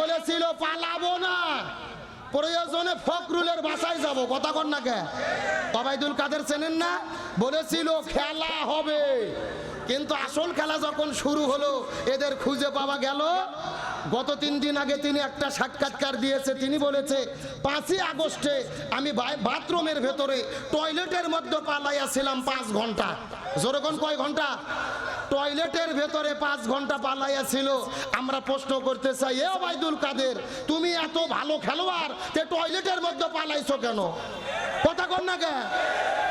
বলেছিল, পালাবো না। প্রয়োজনে ফখরুলের বাসায় যাব, কথা কর না কে? অবাইদুল কাদের চেনেন না? বলেছিল, খেলা হবে। কিন্তু আসল খেলা যখন শুরু হলো, এদের খুঁজে পাওয়া গেল। গত তিন দিন আগে তিনি একটা সাক্ষাৎকার দিয়েছে, তিনি বলেছে, পাঁচই আগস্টে আমি বাথরুমের ভেতরে টয়লেটের মধ্যে পালাইয়াছিলাম পাঁচ ঘণ্টা। যেরকম কয় ঘণ্টা? টয়লেটের ভেতরে পাঁচ ঘণ্টা পালাইয়া ছিল আমরা প্রশ্ন করতে চাই, এ ওবায়দুল কাদের, তুমি এত ভালো খেলোয়াড়, তে টয়লেটের মধ্যে পালাইছো কেন? কথা কর না কে?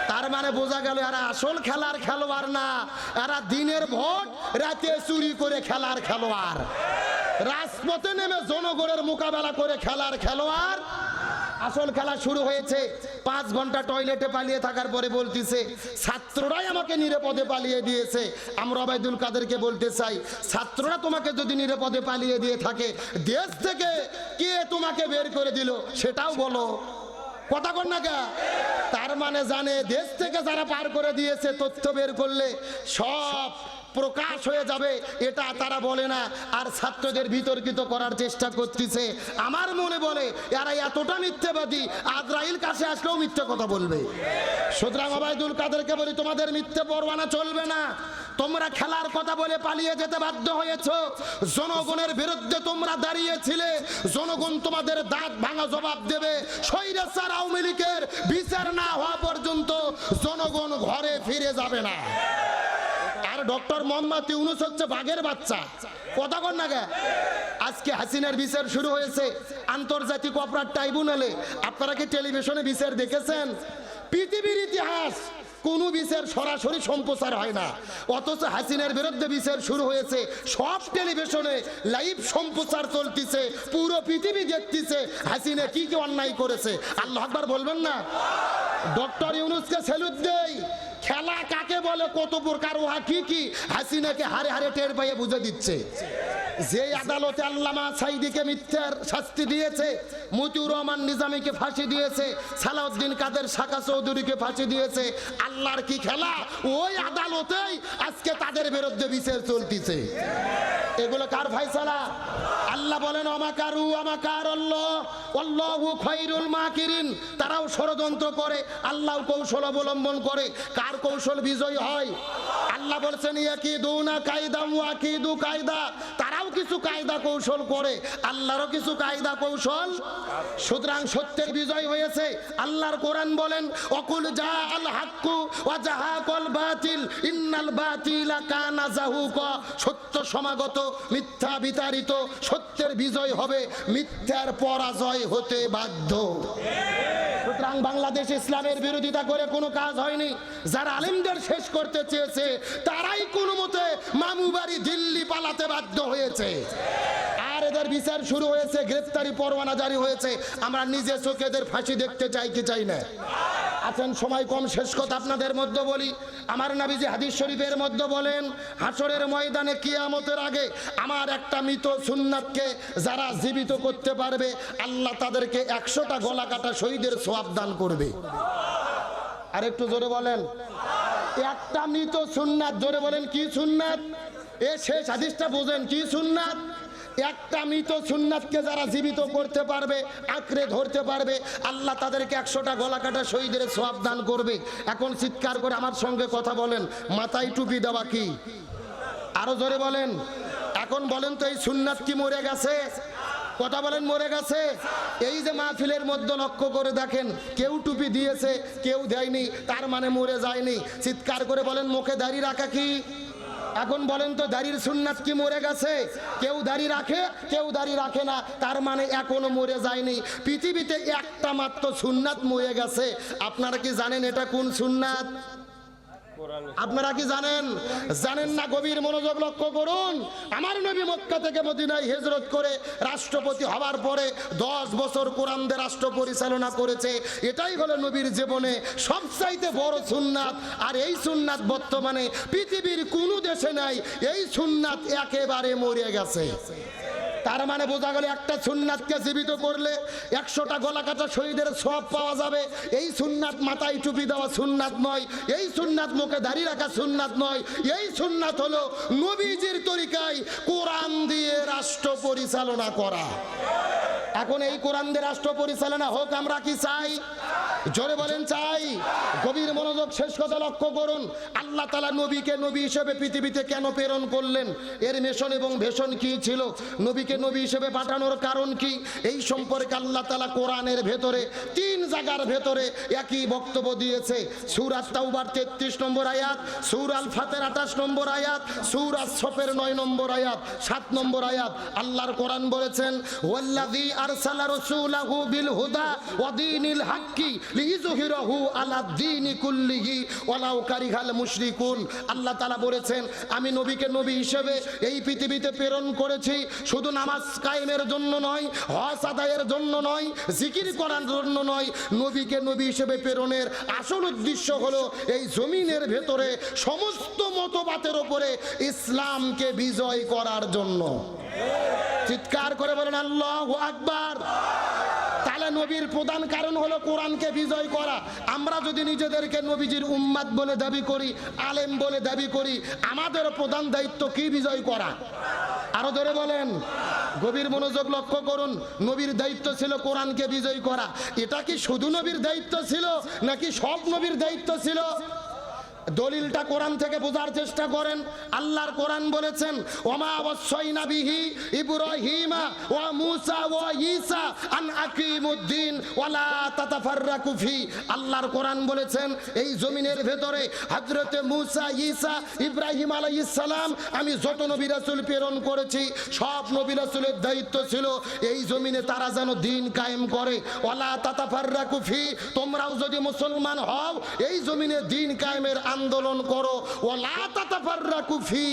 তার মানে বোঝা গেল এরা আসল খেলার খেলোয়াড় না। এরা দিনের ভোট, রাতে চুরি করে খেলার খেলোয়াড়। রাজপথে নেমে জনগণের মোকাবেলা করে খেলার খেলোয়াড়। আসল খেলা শুরু হয়েছে। পাঁচ ঘণ্টা টয়লেটে পালিয়ে থাকার পরে বলতেছে, ছাত্ররাই আমাকে নিরাপদে পালিয়ে দিয়েছে। আমরা অবায়দুল কাদেরকে বলতে চাই, ছাত্ররা তোমাকে যদি নিরাপদে পালিয়ে দিয়ে থাকে, দেশ থেকে কে তোমাকে বের করে দিল সেটাও বলো। কথা কর না কে তার মানে জানে, দেশ থেকে যারা পার করে দিয়েছে তথ্য বের করলে সব প্রকাশ হয়ে যাবে, এটা তারা বলে না। আর ছাত্রদের বিতর্কিত করার চেষ্টা করতেছে। আমার মনে বলে, এরা এতটা মিথ্যেবাদী, আজরাইল কাছে আসলেও মিথ্যে কথা বলবে। সুতরাং অবায়দুল কাদেরকে বলি, তোমাদের মিথ্যে পরোয়ানা চলবে না। তোমরা খেলার কথা বলে পালিয়ে যেতে বাধ্য হয়েছ। জনগণের বিরুদ্ধে তোমরা দাঁড়িয়েছিলে। জনগণ তোমাদের দাঁত ভাঙা জবাব দেবে। স্বৈরাচার আওয়ামী লীগের বিচার না হওয়া পর্যন্ত জনগণ ঘরে ফিরে যাবে না। ডক্টর মোহাম্মদ ইউনুস হচ্ছে বাঘের বাচ্চা। কথা কর না? আজকে হাসিনার বিচার শুরু হয়েছে। আন্তর্জাতিক অপরাধ ট্রাইব্যুনালে। আপনারা কি টেলিভিশনে বিচার দেখেছেন? পৃথিবীর ইতিহাস, কোন বিচার সরাসরি সম্প্রচার হয় না। অথচ হাসিনার বিরুদ্ধে বিচার শুরু হয়েছে। সব টেলিভিশনে লাইভ সম্প্রচার চলতেছে। পুরো পৃথিবী দেখতেছে হাসিনা কি কি অন্যায় করেছে। আল্লাহ আকবার বলবেন না? ডক্টর ইউনুসকে স্যালুট দেই। খেলা বলে কত প্রকার উহা কি কি? হাসিনাকে হারে হারে টের পাইয়ে বুঝে দিচ্ছে। যে আদালতে আল্লামা সাইদিকে মিথ্যার শাস্তি দিয়েছে, মতিউর রহমান নিজামীকে ফাঁসি দিয়েছে, সালাউদ্দিন কাদের শাখা চৌধুরীকে ফাঁসি দিয়েছে, আল্লাহর কি খেলা? ওই আদালতেই আজকে তাদের বিরুদ্ধে বিচার চলতেছে। এগুলো কার ফাইসালা আল্লাহ বলেন আমাকারু আমাকার তারাও ষড়যন্ত্র করে আল্লাহ কৌশল অবলম্বন করে। কার কৌশল বিজয় হয়? আল্লাহ বলছেন, ইয়াকিদুনা কায়দা ওয়াকিদু কায়দা। তারাও কিছু কায়দা কৌশল করে, আল্লাহরও কিছু কায়দা কৌশল। সুতরাং সত্যের বিজয় হয়েছে। আল্লাহর কোরআন বলেন, অকুল যা আল হাক্কু ওয়া জাহাকাল বাতিল, ইন্নাল বাতিলা কানা জাহুকা। সত্য সমাগত মিথ্যা বিতাড়িত, সত্যের বিজয় হবে, মিথ্যার পরাজয় হতে বাধ্য। সুতরাং বাংলাদেশ ইসলামের বিরোধিতা করে কোনো কাজ হয়নি। যারা আলিমদের শেষ করতে চেয়েছে, তারাই কোনো মতে মামু বাড়ি দিল্লি পালাতে বাধ্য হয়েছে। আর এদের বিচার শুরু হয়েছে, গ্রেফতারি পরোয়ানা জারি হয়েছে। আমরা নিজে চোখে এদের ফাঁসি দেখতে চাই কি চাই না? আছেন, সময় কম, শেষ কথা আপনাদের মধ্যে বলি। আমার নাবিজি হাদিস শরীফের মধ্যে বলেন হাসরের ময়দানে কিয়ামতের আগে আমার একটা মৃত সুন্নাতকে যারা জীবিত করতে পারবে, আল্লাহ তাদেরকে একশোটা গলা কাটা শহীদের সোয়াব দান করবে। আর একটু জোরে বলেন। একটা মৃত সুন্নাত, জোরে বলেন, কি সুন্নাত? এ শেষ হাদিসটা বোঝেন, কি সুন্নাত? একটা মৃত সুন্নাতকে যারা জীবিত করতে পারবে, আঁকড়ে ধরতে পারবে, আল্লাহ তাদেরকে একশোটা গলা কাটা শহীদের সোয়াব দান করবে। এখন চিৎকার করে আমার সঙ্গে কথা বলেন, মাথায় টুপি দেওয়া কি? আরও জোরে বলেন। এখন বলেন তো এই সুন্নাত কি মরে গেছে? কথা বলেন, মরে গেছে? এই যে মাহফিলের মধ্যে লক্ষ্য করে দেখেন, কেউ টুপি দিয়েছে, কেউ দেয়নি, তার মানে মরে যায়নি। চিৎকার করে বলেন, মুখে দাঁড়িয়ে রাখা কি? এখন বলেন তো দাড়ির সুন্নাত কি মরে গেছে? কেউ দাড়ি রাখে, কেউ দাড়ি রাখে না। তার মানে এখনও মরে যায়নি। পৃথিবীতে একটা মাত্র সুন্নাত মরে গেছে। আপনারা কি জানেন এটা কোন সুন্নাত? আপনারা কি জানেন? জানেন না গভীর মনোযোগ লক্ষ্য করুন। আমার নবী মক্কা থেকে মদিনায় হিজরত করে রাষ্ট্রপতি হওয়ার পরে দশ বছর কোরআনদের রাষ্ট্র পরিচালনা করেছে। এটাই হলো নবীর জীবনে সবচাইতে বড় সুন্নাত। আর এই সুন্নাত বর্তমানে পৃথিবীর কোনো দেশে নাই। এই সুন্নাত একেবারে মরে গেছে। তার মানে বোঝা গেল একটা সুন্নাতকে জীবিত করলে একশোটা গলা কাটা শহীদের সব পাওয়া যাবে। এই সুন্নাত মাথায় টুপি দেওয়া সুন্নাত নয়, এই সুন্নাত মুখে দাঁড়িয়ে রাখা সুন্নাত নয়, এই সুন্নাত হলো নবীজির তরিকায় কোরআন দিয়ে রাষ্ট্র পরিচালনা করা। এখন এই কোরআন দিয়ে রাষ্ট্র পরিচালনা হোক, আমরা কি চাই? জোরে বলেন, চাই। গভীর মনোযোগ, শেষ কথা লক্ষ্য করুন। আল্লাহ তালা নবীকে নবী হিসেবে পৃথিবীতে কেন প্রেরণ করলেন? এর মেশন এবং ভেষণ কি ছিল? নবীকে নবী হিসেবে পাঠানোর কারণ কি? এই সম্পর্কে আল্লাহ তালা কোরআনের ভেতরে, তিন জায়গার ভেতরে একই বক্তব্য দিয়েছে। সুরাত তাওবার তেত্রিশ নম্বর আয়াত, সুর আল ফাতের আঠাশ নম্বর আয়াত, সুর সফের নয় নম্বর আয়াত, সাত নম্বর আয়াত। আল্লাহর কোরআন বলেছেন, ওয়াল্লাযী আরসালা রাসূলাহু বিল হুদা ওয়া দীনিল হাক্কি লিইযহিরাহু আলা দীনি কুল্লিহি, ওয়ালাউ কারিহাল মুশরিকুন। আল্লাহ তাআলা বলেছেন, আমি নবীকে নবী হিসেবে এই পৃথিবীতে প্রেরণ করেছি। শুধু নামাজ কায়েমের জন্য নয়, হজ আদায়ের জন্য নয়, জিকির করার জন্য নয়, নবীকে নবী হিসেবে প্রেরণের আসল উদ্দেশ্য হলো এই জমিনের ভেতরে সমস্ত মতবাদের ওপরে ইসলামকে বিজয় করার জন্য। চিৎকার করে বলেন, আল্লাহ আকবার। তাহলে নবীর প্রধান কারণ হলো কোরআনকে বিজয় করা। আমরা যদি নিজেদেরকে নবীজির উম্মাদ বলে দাবি করি, আলেম বলে দাবি করি, আমাদের প্রধান দায়িত্ব কি বিজয় করা? আরও ধরে বলেন। গভীর মনোযোগ লক্ষ্য করুন, নবীর দায়িত্ব ছিল কোরআনকে বিজয় করা। এটা কি শুধু নবীর দায়িত্ব ছিল, নাকি সব নবীর দায়িত্ব ছিল? দলিলটা কোরআন থেকে বোঝার চেষ্টা করেন। আল্লাহর কোরআন বলেছেন, ওমা অবশ্যই নাবিহি ইব্রাহিমা ও মুসা ও ঈসা আন আকিমুদ্দিন ওয়ালা তাতাফাররাকু আল্লাহর কোরআন বলেছেন, এই জমিনের ভেতরে হযরতে মুসা, ঈসা, ইব্রাহিম আলাইহিস সালাম, আমি যত নবী প্রেরণ করেছি, সব নবী দায়িত্ব ছিল এই জমিনে তারা যেন দিন কায়েম করে। ওয়ালা তাতাফাররাকু ফি, তোমরাও যদি মুসলমান হও, এই জমিনে দিন কায়েমের আন্দোলন করো। ওয়ালা তাতাফাররাকু ফি,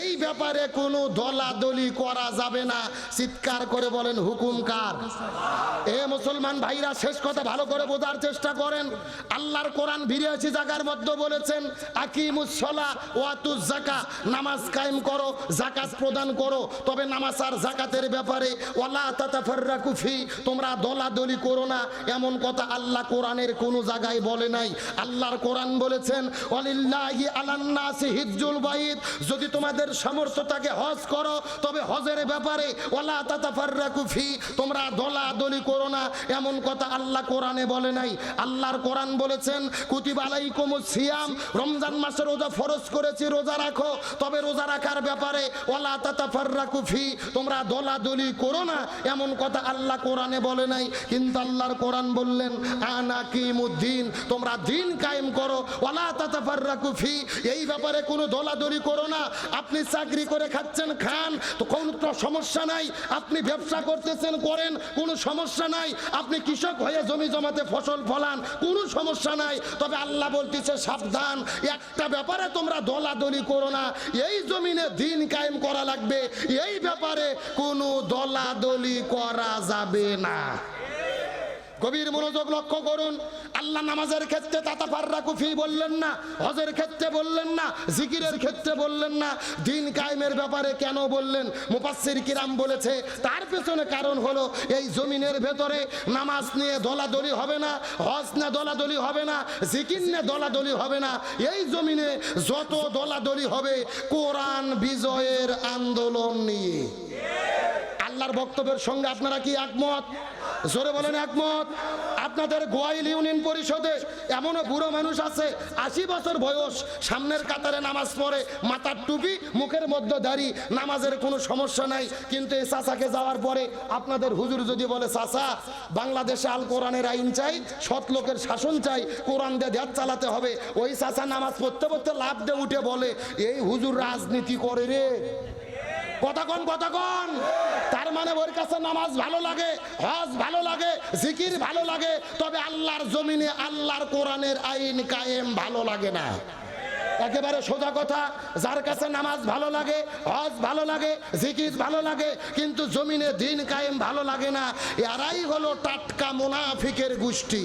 এই ব্যাপারে কোনো দলাদলি করা যাবে না। চিৎকার করে বলেন, হুকুম কার? এ মুসলমান ভাইরা, শেষ কথা ভালো করে বোঝার চেষ্টা করেন। আল্লাহর কোরআন বিরিয়াছি জায়গার মধ্যে বলেছেন আকিমুসলা ওয়াতুজ জাকা নামাজ কায়েম করো জাকাত প্রদান করো, তবে নামাজ আর জাকাতের ব্যাপারে ওয়ালা তাতাফাররাকু ফি, তোমরা দলাদলি করো না। এমন কথা আল্লাহ কোরআনের কোনো জায়গায় বলে নাই। আল্লাহর কোরআন বলেছেন হিজ্জুল বাইত যদি তোমাদের সামর্থ্য হজ করো, তবে হজের ব্যাপারে ওয়ালা তাতাফাররাকু ফি। তোমরা দলাদলি করো না। এমন কথা আল্লাহ কোরআনে বলে নাই। আল্লাহর কোরআন বলেছেন, কুতিবা আলাইকুমুস সিয়াম। রমজান মাসে রোজা ফরজ করেছি, রোজা রাখো। তবে রোজা রাখার ব্যাপারে ওয়ালা তাতাফাররাকু ফি। তোমরা দলাদলি করো না। এমন কথা আল্লাহ কোরআনে বলে নাই। কিন্তু আল্লাহর কোরআন বললেন আনাকিমুদ্দিন তোমরা দিন কায়েম করো। ওয়ালা তাতাফাররাকু ফি, এই ব্যাপারে কোনো দলাদলি করো না। আপনি চাকরি করে খাচ্ছেন, খান। তো কোনো সমস্যা নাই। আপনি ব্যবসা করতেছেন, করেন, কোনো সমস্যা নাই। আপনি কৃষক হয়ে জমি জমাতে ফসল ফলান, কোনো সমস্যা নাই। তবে আল্লাহ বলতেছে, সাবধান। একটা ব্যাপারে তোমরা দলাদলি করো না। এই জমিনে দিন কায়েম করা লাগবে। এই ব্যাপারে কোনো দলাদলি করা যাবে না। গভীর মনোযোগ লক্ষ্য করুন। আল্লাহ নামাজের ক্ষেত্রে তাতা ফাররা কুফি বললেন না, হজের ক্ষেত্রে বললেন না, জিকিরের ক্ষেত্রে বললেন না, দিন কায়েমের ব্যাপারে কেন বললেন? মুপাসির কিরাম বলেছে, তার পেছনে কারণ হলো এই জমিনের ভেতরে নামাজ নিয়ে দলাদলি হবে না, হজ নিয়ে দলাদলি হবে না, জিকির নিয়ে দলাদলি হবে না। এই জমিনে যত দলাদলি হবে, কোরআন বিজয়ের আন্দোলন নিয়ে। আল্লাহর বক্তব্যের সঙ্গে আপনারা কি একমত? জোরে বলেন একমত। আপনাদের গোয়াইল ইউনিয়ন পরিষদে এমনও বুড়ো মানুষ আছে, আশি বছর বয়স, সামনের কাতারে নামাজ পড়ে, মাথার টুপি, মুখের মধ্যে দাড়ি, নামাজের কোনো সমস্যা নাই। কিন্তু এই চাচাকে যাওয়ার পরে আপনাদের হুজুর যদি বলে, চাচা, বাংলাদেশে আল কোরআনের আইন চাই, সৎ লোকের শাসন চাই, কোরআন দিয়ে দেশ চালাতে হবে। ওই চাচা নামাজ পড়তে পড়তে লাভ দিয়ে উঠে বলে, এই হুজুর রাজনীতি করে রে। কতক্ষণ কতক্ষণ তার মানে ওর কাছে নামাজ ভালো লাগে, হজ ভালো লাগে, জিকির ভালো লাগে, তবে আল্লাহর জমিনে, আল্লাহর কোরআনের আইন কায়েম ভালো লাগে না। একেবারে সোজা কথা, যার কাছে নামাজ ভালো লাগে, হজ ভালো লাগে, জিকির ভালো লাগে, কিন্তু জমিনে দিন কায়েম ভালো লাগে না, এরাই হলো টাটকা মুনাফিকের গোষ্ঠী।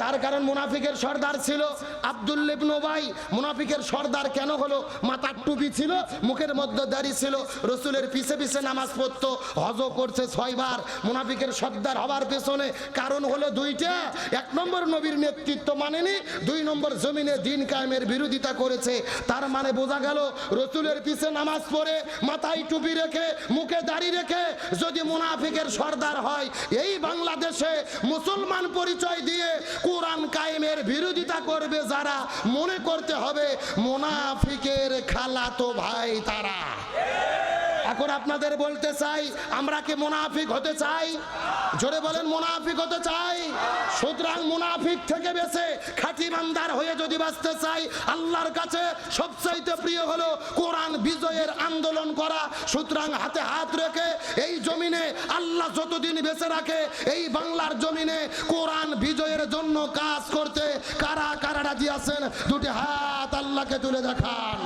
তার কারণ মুনাফিকের সর্দার ছিল আব্দুল্লিব নোবাই মুনাফিকের সর্দার কেন হলো? মাথার টুপি ছিল, মুখের মধ্যে দাড়ি ছিল, রসুলের পিছে পিছে নামাজ পড়তো হজ করছে ছয়বার। মুনাফিকের সর্দার হবার পেছনে কারণ হলো দুইটা। এক নম্বর নবীর নেতৃত্ব মানেনি, দুই নম্বর জমিনে দিন কায়েমের বিরোধিতা করেছে। তার মানে বোঝা গেল, রসুলের পিছে নামাজ পড়ে, মাথায় টুপি রেখে, মুখে দাড়ি রেখে যদি মুনাফিকের সর্দার হয়, এই বাংলাদেশে মুসলমান পরিচয় দিয়ে কোরআন কায়েমের বিরোধিতা করবে যারা মনে করতে হবে মোনাফিকের খালাতো ভাই তারা। এখন আপনাদের বলতে চাই, আমরা কি মুনাফিক হতে চাই? জোরে বলেন, মুনাফিক হতে চাই। সুতরাং মুনাফিক থেকে বেঁচে খাঁটি মান্দার হয়ে যদি বাঁচতে চাই, আল্লাহর কাছে সবচাইতে প্রিয় হলো কোরআন বিজয়ের আন্দোলন করা। সুতরাং হাতে হাত রেখে এই জমিনে আল্লাহ যতদিন বেঁচে রাখে, এই বাংলার জমিনে কোরআন বিজয়ের জন্য কাজ করতে কারা কারা রাজি আছেন? দুটি হাত আল্লাহকে তুলে দেখান।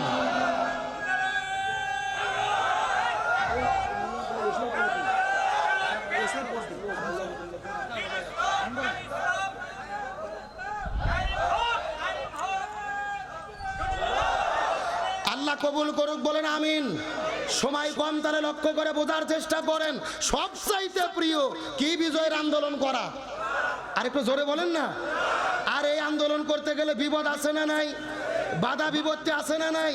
কবুল করুক বলেন আমিন। সময় কম তাহলে লক্ষ্য করে বোঝার চেষ্টা করেন। সবচাইতে প্রিয় কি বিজয়ের আন্দোলন করা? আর একটু জোরে বলেন না। আর এই আন্দোলন করতে গেলে বিপদ আছে না নাই? বাধা বিপত্তি আছে না নাই?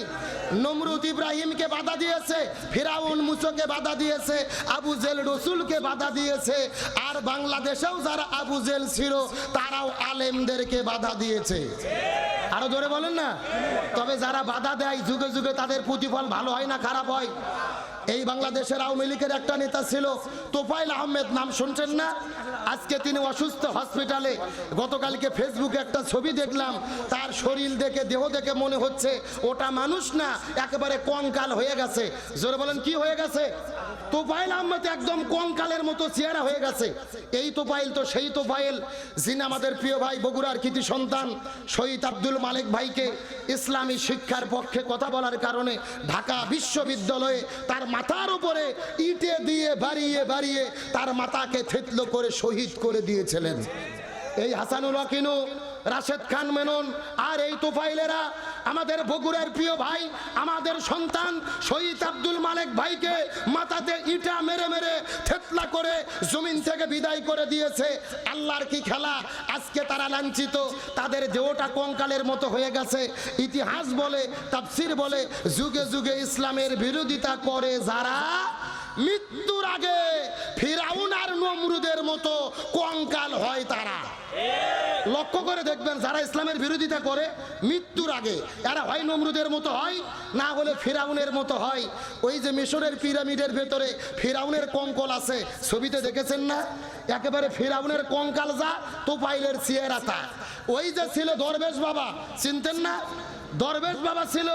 নমরুদ ইব্রাহিমকে বাধা দিয়েছে, ফিরাউন মুসোকে বাধা দিয়েছে, আবু জেল রসুলকে বাধা দিয়েছে, আর বাংলাদেশেও যারা আবু জেল ছিল, তারাও আলেমদেরকে বাধা দিয়েছে। আরও জোরে বলেন না? তবে যারা বাধা দেয়, যুগে যুগে তাদের প্রতিফল ভালো হয় না, খারাপ হয়? এই বাংলাদেশের আওয়ামী লীগের একটা নেতা ছিল তোফাইল আহমেদ, নাম শুনছেন না? আজকে তিনি অসুস্থ হসপিটালে। গতকালকে ফেসবুকে একটা ছবি দেখলাম, তার শরীর দেখে, দেহ দেখে মনে হচ্ছে ওটা মানুষ না, একেবারে কঙ্কাল হয়ে গেছে। জোরে বলেন, কি হয়ে গেছে? তোফাইল আহমেদ একদম কঙ্কালের মতো চেহারা হয়ে গেছে। এই তোফাইল তো সেই তোফাইল যিনি আমাদের প্রিয় ভাই বগুড়ার কৃতি সন্তান, শহীদ আব্দুল মালিক ভাইকে ইসলামী শিক্ষার পক্ষে কথা বলার কারণে ঢাকা বিশ্ববিদ্যালয়ে তার মাথার উপরে ইটে দিয়ে বাড়িয়ে বাড়িয়ে তার মাথাকে থেতলো করে শহীদ করে দিয়েছিলেন। এই হাসানুল হকিনু রাশেদ খান মেনন আর এই তোফাইলেরা আমাদের বগুড়ার প্রিয় ভাই, আমাদের সন্তান শহীদ আব্দুল মালেক ভাইকে মাথাতে ইটা মেরে মেরে করে জমিন থেকে বিদায় করে দিয়েছে। আল্লাহর কি খেলা? আজকে তারা লাঞ্ছিত। তাদের দেহটা কঙ্কালের মতো হয়ে গেছে? ইতিহাস বলে, তাফসির বলে, যুগে যুগে ইসলামের বিরোধিতা করে যারা মৃত্যুর আগে। ফিরাউন আর নমরুদের মতো কঙ্কাল হয় তারা। লক্ষ্য করে দেখবেন যারা ইসলামের বিরোধিতা করে, মৃত্যুর আগে এরা হয় নমরুদের মতো হয়, না হলে ফিরাউনের মতো হয়। ওই যে মিশরের পিরামিডের ভেতরে ফিরাউনের কঙ্কল আছে, ছবিতে দেখেছেন না? একেবারে ফিরাউনের কঙ্কাল যা তোপাইলের চেয়ারা তা ওই যে ছিল দরবেশ বাবা, চিনতেন না? দরবেশ বাবা ছিল।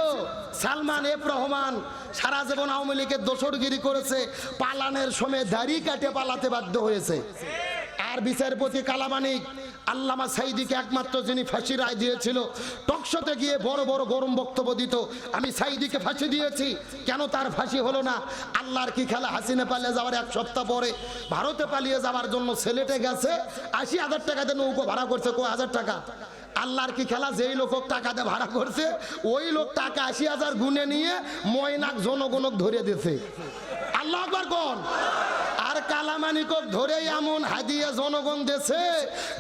সালমান এফ রহমান সারা জীবন আওয়ামী লীগের দোসরগিরি করেছে, পালানের সময় দাড়ি কাটে পালাতে বাধ্য হয়েছে। আর বিচারপতি কালামানিক, আল্লামা সাইদিকে একমাত্র যিনি ফাঁসি রায় দিয়েছিল, টকশোতে গিয়ে বড় বড় গরম বক্তব্য দিত, আমি সাইদিকে ফাঁসি দিয়েছি, কেন তার ফাঁসি হলো না? আল্লাহর কি খেলা হাসিনে পালিয়ে যাওয়ার এক সপ্তাহ পরে ভারতে পালিয়ে যাওয়ার জন্য ছেলেটে গেছে, আশি হাজার টাকাতে নৌকো ভাড়া করছে কো হাজার টাকা? আল্লাহর কি খেলা? যেই লোক টাকাতে ভাড়া করছে, ওই লোক টাকা আশি হাজার গুনে নিয়ে ময়নাক জনগণক ধরে দিয়েছে। আল্লাহ আকবর কোন? আর কালামানিক ধরেই এমন হাদিয়ে জনগণ দেশে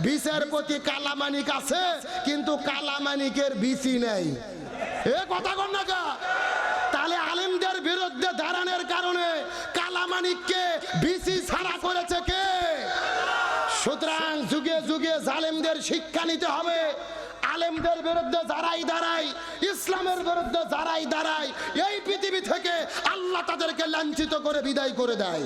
বিচারপতি কালামানিক আছে, কিন্তু কালামানিকের বিচি নেই। এ কথা কন না শিক্ষা নিতে হবে। আলেমদের বিরুদ্ধে যারাই দাঁড়ায়, ইসলামের বিরুদ্ধে যারাই দাঁড়ায়, এই পৃথিবী থেকে আল্লাহ তাদেরকে লাঞ্ছিত করে বিদায় করে দেয়।